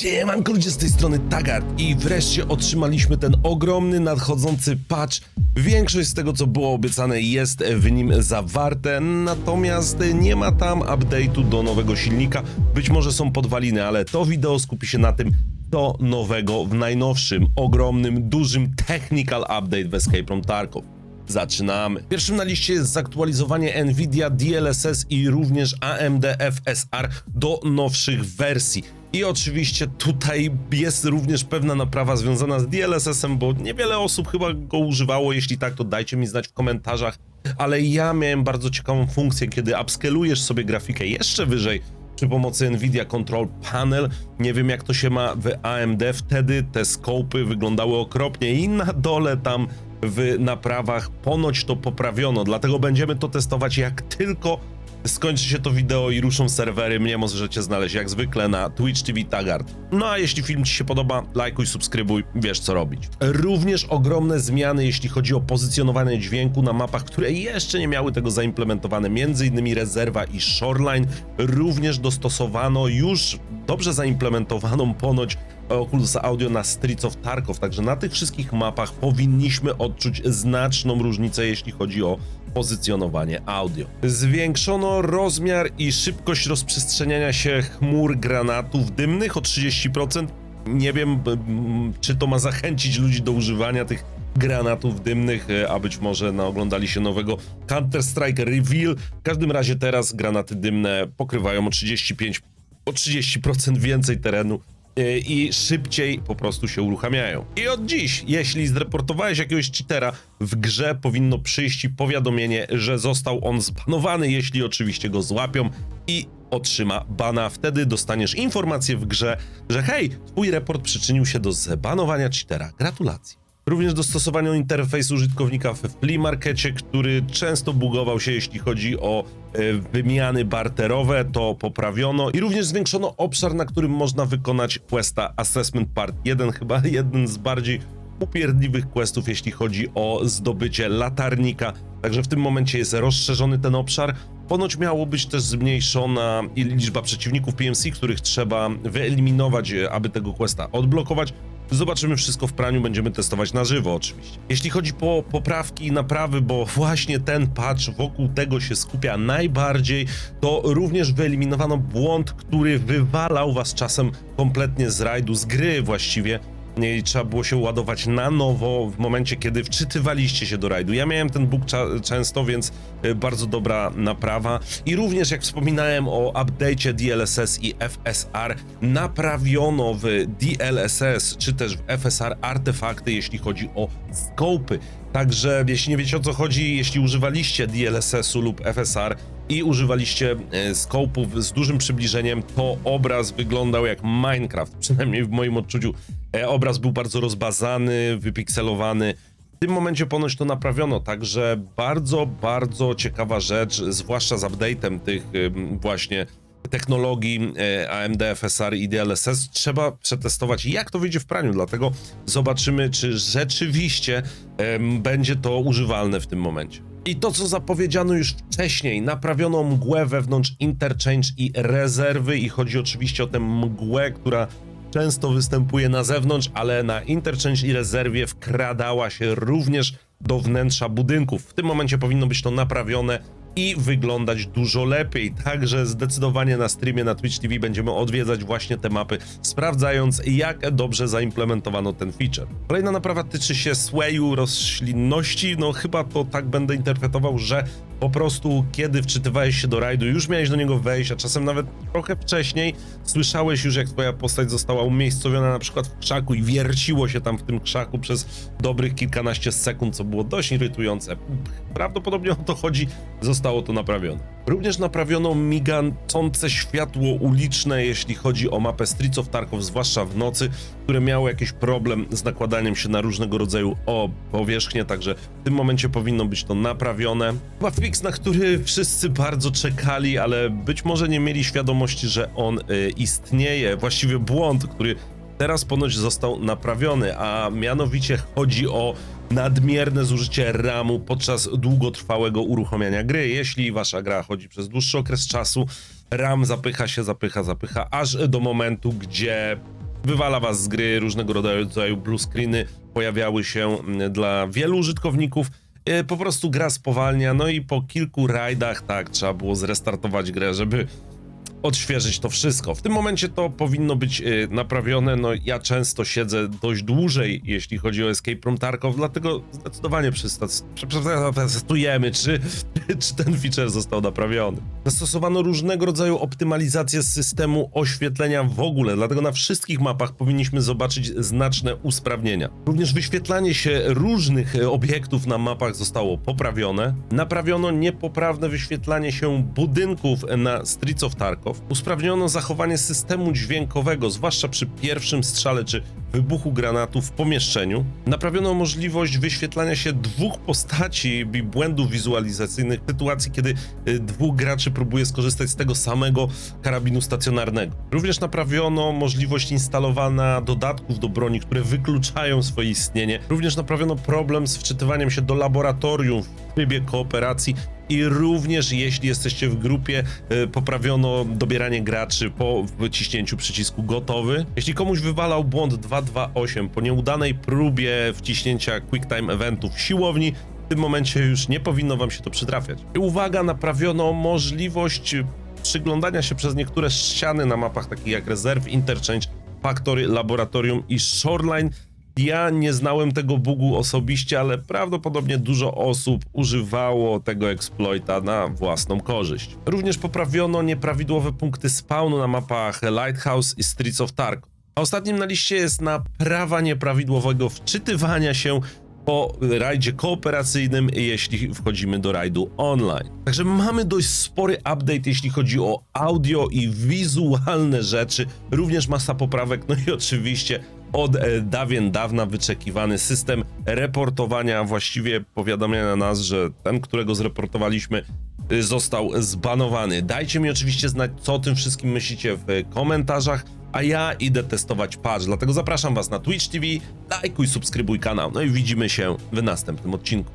Siemanko ludzie z tej strony Tagart i wreszcie otrzymaliśmy ten ogromny nadchodzący patch. Większość z tego co było obiecane jest w nim zawarte, natomiast nie ma tam update'u do nowego silnika. Być może są podwaliny, ale to wideo skupi się na tym, co nowego w najnowszym, ogromnym, dużym technical update w Escape from Tarkov. Zaczynamy. Pierwszym na liście jest zaktualizowanie Nvidia DLSS i również AMD FSR do nowszych wersji. I oczywiście tutaj jest również pewna naprawa związana z DLSS-em, bo niewiele osób chyba go używało. Jeśli tak, to dajcie mi znać w komentarzach. Ale ja miałem bardzo ciekawą funkcję, kiedy upscalujesz sobie grafikę jeszcze wyżej przy pomocy Nvidia Control Panel. Nie wiem jak to się ma w AMD, wtedy te skopy wyglądały okropnie i na dole tam w naprawach ponoć to poprawiono, dlatego będziemy to testować jak tylko skończy się to wideo i ruszą serwery, mnie możecie znaleźć jak zwykle na Twitch TV Tagart. No a jeśli film Ci się podoba, lajkuj, subskrybuj, wiesz co robić. Również ogromne zmiany jeśli chodzi o pozycjonowanie dźwięku na mapach, które jeszcze nie miały tego zaimplementowane, m.in. rezerwa i shoreline. Również dostosowano już dobrze zaimplementowaną ponoć Oculus Audio na Streets of Tarkov, także na tych wszystkich mapach powinniśmy odczuć znaczną różnicę, jeśli chodzi o pozycjonowanie audio. Zwiększono rozmiar i szybkość rozprzestrzeniania się chmur granatów dymnych o 30%. Nie wiem, czy to ma zachęcić ludzi do używania tych granatów dymnych, e, a być może naoglądali się nowego Counter-Strike Reveal. W każdym razie teraz granaty dymne pokrywają o 35, o 30% więcej terenu i szybciej po prostu się uruchamiają. I od dziś, jeśli zreportowałeś jakiegoś cheatera w grze, powinno przyjść powiadomienie, że został on zbanowany, jeśli oczywiście go złapią i otrzyma bana. Wtedy dostaniesz informację w grze, że hej, twój report przyczynił się do zbanowania cheatera. Gratulacje. Również dostosowano interfejs użytkownika w flea markecie, który często bugował się, jeśli chodzi o e, wymiany barterowe, to poprawiono i również zwiększono obszar, na którym można wykonać questa Assessment Part 1, chyba jeden z bardziej upierdliwych questów, jeśli chodzi o zdobycie latarnika. Także w tym momencie jest rozszerzony ten obszar. Ponoć miało być też zmniejszona liczba przeciwników PMC, których trzeba wyeliminować, e, aby tego questa odblokować. Zobaczymy wszystko w praniu, będziemy testować na żywo oczywiście. Jeśli chodzi po poprawki i naprawy, bo właśnie ten patch wokół tego się skupia najbardziej, to również wyeliminowano błąd, który wywalał was czasem kompletnie z rajdu, z gry właściwie. I trzeba było się ładować na nowo w momencie, kiedy wczytywaliście się do rajdu. Ja miałem ten bóg często, więc y, bardzo dobra naprawa. I również, jak wspominałem o update'cie DLSS i FSR, naprawiono w DLSS czy też w FSR artefakty, jeśli chodzi o scopy. Także, jeśli nie wiecie o co chodzi, jeśli używaliście DLSS-u lub FSR i używaliście e, skopów z dużym przybliżeniem, to obraz wyglądał jak Minecraft, przynajmniej w moim odczuciu. E, obraz był bardzo rozbazany, wypikselowany. W tym momencie ponoć to naprawiono, także bardzo, bardzo ciekawa rzecz, zwłaszcza z update'em tych ym, właśnie technologii e, AMD FSR i DLSS. Trzeba przetestować, jak to wyjdzie w praniu, dlatego zobaczymy, czy rzeczywiście będzie to używalne w tym momencie. I to, co zapowiedziano już wcześniej, naprawiono mgłę wewnątrz Interchange i rezerwy i chodzi oczywiście o tę mgłę, która często występuje na zewnątrz, ale na Interchange i rezerwie wkradała się również do wnętrza budynków. W tym momencie powinno być to naprawione i wyglądać dużo lepiej. Także zdecydowanie na streamie na Twitch TV będziemy odwiedzać właśnie te mapy, sprawdzając jak dobrze zaimplementowano ten feature. Kolejna naprawa tyczy się swayu roślinności. No chyba to tak będę interpretował, że po prostu kiedy wczytywałeś się do rajdu, już miałeś do niego wejść, a czasem nawet trochę wcześniej słyszałeś już, jak twoja postać została umiejscowiona na przykład w krzaku i wierciło się tam w tym krzaku przez dobrych kilkanaście sekund, co było dość irytujące. Prawdopodobnie o to chodzi, zostało to naprawione. Również naprawiono migające światło uliczne, jeśli chodzi o mapę Streets of Tarkov, zwłaszcza w nocy, które miało jakiś problem z nakładaniem się na różnego rodzaju o powierzchnię, także w tym momencie powinno być to naprawione. Chyba fix, na który wszyscy bardzo czekali, ale być może nie mieli świadomości, że on y, istnieje. Właściwie błąd, który teraz ponoć został naprawiony, a mianowicie chodzi o nadmierne zużycie RAMu podczas długotrwałego uruchamiania gry. Jeśli wasza gra chodzi przez dłuższy okres czasu, RAM zapycha się, zapycha, zapycha, aż do momentu, gdzie wywala was z gry, różnego rodzaju blue screeny pojawiały się mm, dla wielu użytkowników. E, Po prostu gra spowalnia, no i po kilku rajdach, tak, trzeba było zrestartować grę, żeby odświeżyć to wszystko. W tym momencie to powinno być y, naprawione. No ja często siedzę dość dłużej, jeśli chodzi o Escape from Tarkov, dlatego zdecydowanie przetestujemy, czy, czy ten feature został naprawiony. Zastosowano różnego rodzaju optymalizację systemu oświetlenia w ogóle, dlatego na wszystkich mapach powinniśmy zobaczyć znaczne usprawnienia. Również wyświetlanie się różnych e, obiektów na mapach zostało poprawione. Naprawiono niepoprawne wyświetlanie się budynków na Streets of Tarkov. Usprawniono zachowanie systemu dźwiękowego, zwłaszcza przy pierwszym strzale czy wybuchu granatu w pomieszczeniu. Naprawiono możliwość wyświetlania się dwóch postaci i błędów wizualizacyjnych w sytuacji, kiedy y, dwóch graczy próbuje skorzystać z tego samego karabinu stacjonarnego. Również naprawiono możliwość instalowania dodatków do broni, które wykluczają swoje istnienie. Również naprawiono problem z wczytywaniem się do laboratorium w trybie kooperacji i również jeśli jesteście w grupie, y, poprawiono dobieranie graczy po wciśnięciu przycisku gotowy. Jeśli komuś wywalał błąd 228 po nieudanej próbie wciśnięcia QuickTime Eventu w siłowni, w tym momencie już nie powinno wam się to przytrafiać. I uwaga, naprawiono możliwość przyglądania się przez niektóre ściany na mapach takich jak Reserve, Interchange, Factory, Laboratorium i Shoreline. Ja nie znałem tego bugu osobiście, ale prawdopodobnie dużo osób używało tego exploita na własną korzyść. Również poprawiono nieprawidłowe punkty spawnu na mapach Lighthouse i Streets of Tarkov. A ostatnim na liście jest naprawa nieprawidłowego wczytywania się po rajdzie kooperacyjnym, jeśli wchodzimy do rajdu online. Także mamy dość spory update, jeśli chodzi o audio i wizualne rzeczy, również masa poprawek, no i oczywiście od e, dawien dawna wyczekiwany system reportowania, właściwie powiadamiania nas, że ten, którego zreportowaliśmy, y, został zbanowany. Dajcie mi oczywiście znać, co o tym wszystkim myślicie w komentarzach, a ja idę testować patch, dlatego zapraszam was na Twitch TV, lajkuj, subskrybuj kanał, no i widzimy się w następnym odcinku.